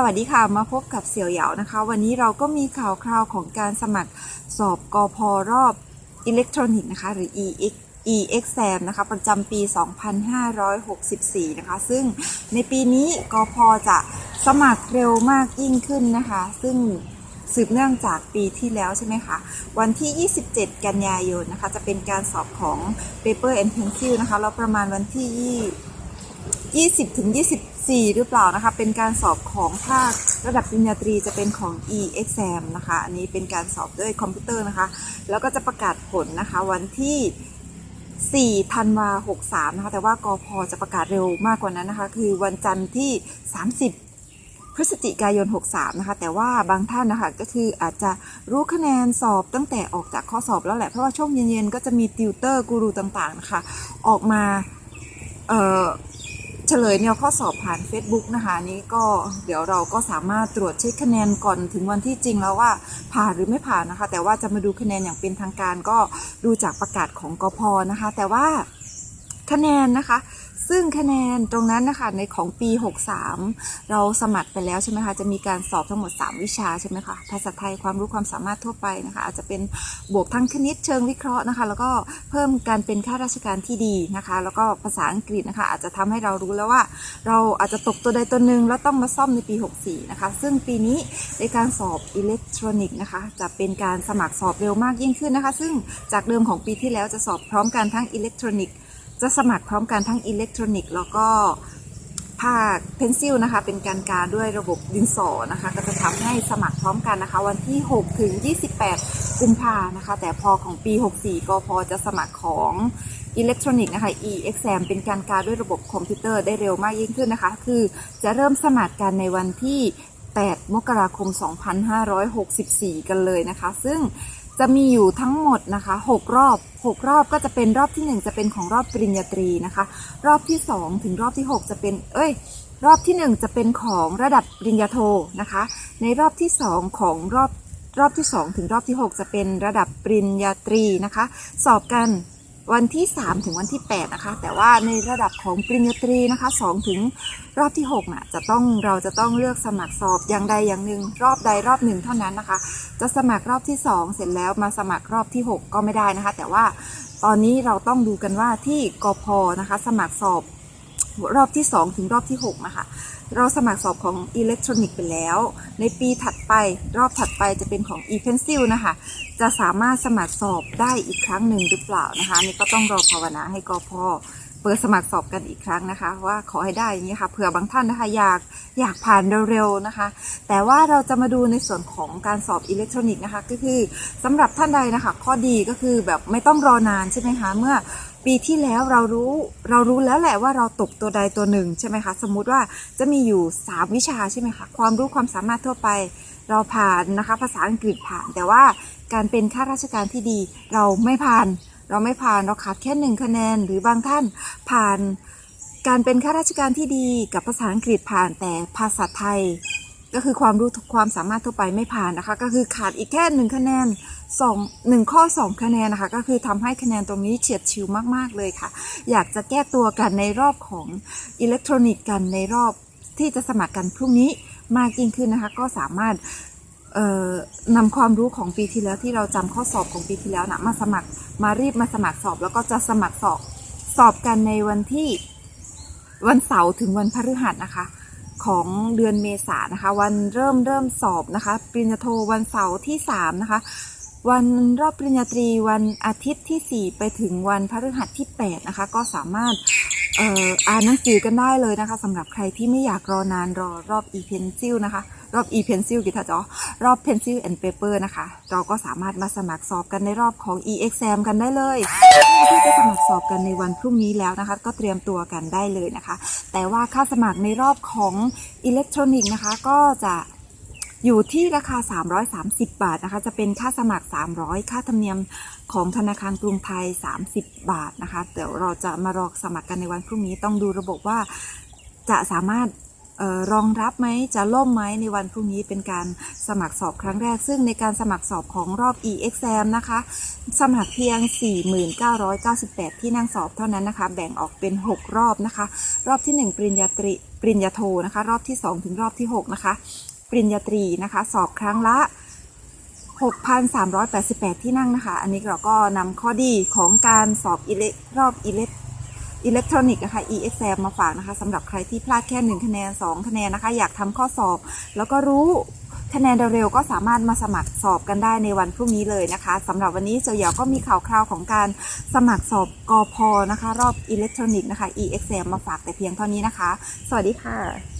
สวัสดีค่ะ มาพบกับเสี่ยวเหยานะคะ วันนี้เราก็มีข่าวคราวของการสมัครสอบกอพรอบอิเล็กทรอนิกส์นะคะ หรือ EX EXAM นะคะ ประจำปี 2564 นะคะ ซึ่งในปีนี้กอพจะสมัครเร็วมากยิ่งขึ้นนะคะ ซึ่งสืบเนื่องจากปีที่แล้วใช่ไหมคะ วันที่ 27 กันยายนนะคะ จะเป็นการสอบของ Paper and Pencil นะคะ แล้วประมาณวันที่ 20ถึง 4 หรือเปล่านะคะ เป็นการสอบของภาคระดับปริญญาตรีจะเป็นของ e-exam นะคะ อันนี้เป็นการสอบด้วยคอมพิวเตอร์นะคะ แล้วก็จะประกาศผลนะคะ วันที่ 4 ธันวา63 นะคะ แต่ว่ากอพจะประกาศเร็วมากกว่านั้นนะคะ คือวันจันทร์ที่ 30พฤศจิกายน 63 นะคะ แต่ว่าบางท่านนะคะก็คืออาจจะรู้คะแนนสอบตั้งแต่ออกจากข้อสอบแล้วแหละ เพราะว่าช่วงเย็นๆ ก็จะมีติวเตอร์กูรูต่างๆ นะคะ ออกมา เอ่อเฉลยแนวข้อสอบผ่าน Facebook นะคะนนี้ก็เดี๋ยวเราก็สามารถตรวจเช็คคะแนนก่อนถึงวันที่จริงแล้วว่าผ่านหรือไม่ผ่านนะคะ แต่ว่าจะมาดูคะแนนอย่างเป็นทางการก็ดูจากประกาศของกพนะคะ แต่ว่าคะแนนนะคะ ซึ่งคะแนนตรงนั้นนะคะในของปี 63 เราสมัครไปแล้วใช่ไหมคะจะมีการสอบทั้งหมด 3 วิชาใช่ไหมคะภาษาไทยความรู้ความสามารถทั่วไปนะคะอาจจะเป็นบวกทั้งคณิตเชิงวิเคราะห์นะคะ แล้วก็เพิ่มการเป็นข้าราชการที่ดีนะคะ แล้วก็ภาษาอังกฤษนะคะ อาจจะทำให้เรารู้แล้วว่า เราอาจจะตกตัวใดตัวหนึ่งแล้วต้องมาซ่อมในปี 64 นะคะ ซึ่งปีนี้ในการสอบอิเล็กทรอนิกส์นะคะจะเป็นการสมัครสอบเร็วมากยิ่งขึ้นนะคะ ซึ่งจากเดิมของปีที่แล้วจะสอบพร้อมกันทั้งอิเล็กทรอนิกส์ จะสมัครพร้อมกันทั้งอิเล็กทรอนิกส์แล้วก็ภาคเพนซิลนะคะ เป็นการการด้วยระบบดินสอนะคะ ก็จะทำให้สมัครพร้อมกันนะคะ วันที่ 6 ถึง 28 กุมภานะคะ แต่พอของปี 64 ก็พอจะสมัครของอิเล็กทรอนิกส์นะคะ e-exam เป็นการการด้วยระบบคอมพิวเตอร์ได้เร็วมากยิ่งขึ้นนะคะ คือจะเริ่มสมัครกันในวันที่ 8 มกราคม 2564 กันเลยนะคะ ซึ่ง จะมีอยู่ทั้งหมดนะคะ 6 รอบ 6 รอบก็จะเป็นรอบที่ 1 จะเป็นของรอบปริญญาตรีนะคะ รอบที่ 2 ถึงรอบที่ 6 จะเป็น เอ้ย รอบที่ 1 จะเป็นของระดับปริญญาโทนะคะ ในรอบที่ 2 ของรอบรอบที่ 2 ถึงรอบที่ 6 จะเป็นระดับปริญญาตรีนะคะ สอบกัน วันที่ 3 ถึงวันที่ 8 นะคะ แต่ว่าในระดับของปริญญาตรีนะคะ2ถึงรอบที่6น่ะจะต้องเราจะต้องเลือกสมัครสอบอย่างใดอย่างหนึ่ง รอบใดรอบหนึ่งเท่านั้นนะคะ จะสมัครรอบที่ 2 เสร็จแล้วมาสมัครรอบที่ 6 ก็ไม่ได้นะคะ แต่ว่าตอนนี้เราต้องดูกันว่าที่กพนะคะ สมัครสอบรอบที่ 2 ถึงรอบที่6นะคะ เราสมัครสอบของอิเล็กทรอนิกส์ไปแล้ว ในปีถัดไปรอบถัดไปจะเป็นของ e-pencil นะคะ จะสามารถสมัครสอบได้อีกครั้งหนึ่งหรือเปล่านะคะนี่ก็ต้องรอภาวนาให้กอพอเปิดสมัครสอบกันอีกครั้งนะคะ ว่าขอให้ได้อย่างนี้ค่ะเผื่อบางท่านนะคะอยากอยากผ่านเร็วๆนะคะ แต่ว่าเราจะมาดูในส่วนของการสอบอิเล็กทรอนิกส์นะคะ ก็คือสำหรับท่านใดนะคะ ข้อดีก็คือแบบไม่ต้องรอนานใช่ไหมคะเมื่อ ปีที่แล้วเรารู้เรารู้แล้วแหละว่าเราตกตัวใดตัวหนึ่งใช่ไหมคะสมมุติว่าจะมีอยู่ 3 วิชาใช่ไหมคะความรู้ความสามารถทั่วไป เราผ่านนะคะภาษาอังกฤษผ่าน แต่ว่าการเป็นข้าราชการที่ดี เราไม่ผ่าน เราไม่ผ่านเราขาดแค่หนึ่งคะแนน หรือบางท่านผ่านการเป็นข้าราชการที่ดีกับภาษาอังกฤษผ่านแต่ภาษาไทย ก็คือความรู้ความสามารถทั่วไปไม่ผ่านนะคะ ก็คือขาดอีกแค่หนึ่งคะแนน สองหนึ่งข้อสองคะแนนนะคะก็คือทำให้คะแนนตรงนี้เฉียดชิวมาก ๆ เลยค่ะ อยากจะแก้ตัวกันในรอบของอิเล็กทรอนิกส์กันในรอบที่จะสมัครกันพรุ่งนี้มากยิ่งขึ้นนะคะ ก็สามารถนำความรู้ของปีที่แล้วที่เราจำข้อสอบของปีที่แล้วนะมาสมัครมารีบมาสมัครสอบ แล้วก็จะสมัครสอบสอบกันในวันที่วันเสาร์ถึงวันพฤหัสนะคะของเดือนเมษายนนะคะ วันเริ่มเริ่มสอบนะคะ ปริญญาโทวันเสาร์ที่3นะคะ วันรอบปริญญาตรีวันอาทิตย์ที่ 4 ไปถึงวันพฤหัสที่ 8 นะคะ ก็สามารถอ่ออ่านหนังสือกันได้เลยนะคะสำหรับใครที่ไม่อยากรอนานรอรอบ e-pencil นะคะ รอบ e-pencil กิตาจอรอบ pencil and paper นะคะ เราก็สามารถมาสมัครสอบกันในรอบของ e-exam กันได้เลยที่จะสมัครสอบกันในวันพรุ่งนี้แล้วนะคะ ก็เตรียมตัวกันได้เลยนะคะ แต่ว่าค่าสมัครในรอบของอิเล็กทรอนิกส์นะคะ ก็จะ อยู่ที่ราคา 330 บาทนะคะ จะเป็นค่าสมัคร 300 ค่าธรรมเนียมของธนาคารกรุงไทย 30 บาทนะคะ เดี๋ยวเราจะมารอสมัครกันในวันพรุ่งนี้ต้องดูระบบว่าจะสามารถออรองรับไหมจะล่มไหมในวันพรุ่งนี้เป็นการสมัครสอบครั้งแรก ซึ่งในการสมัครสอบของรอบ e-exam นะคะ สมัครเพียง 4,998 ที่นั่งสอบเท่านั้นนะคะ แบ่งออกเป็น 6 รอบนะคะ รอบที่ 1 ปริญญาตรีปริญญาโทนะคะ รอบที่ 2 ถึงรอบที่ 6 นะคะ ปริญญาตรีนะคะ สอบครั้งละ 6,388 ที่นั่งนะคะ อันนี้เราก็นำข้อดีของการสอบอิเล็กรอบอิเล็กอิเล็กทรอนิกส์นะคะ e-exam มาฝากนะคะสำหรับใครที่พลาดแค่ 1 คะแนน 2 คะแนนนะคะ อยากทำข้อสอบ แล้วก็รู้คะแนนเร็วๆก็สามารถมาสมัครสอบกันได้ในวันพรุ่งนี้เลยนะคะสำหรับวันนี้เจียวเหยาก็มีข่าวคราวของการสมัครสอบกอพนะคะ รอบอิเล็กทรอนิกส์นะคะ e-exam มาฝากแต่เพียงเท่านี้นะคะ สวัสดีค่ะ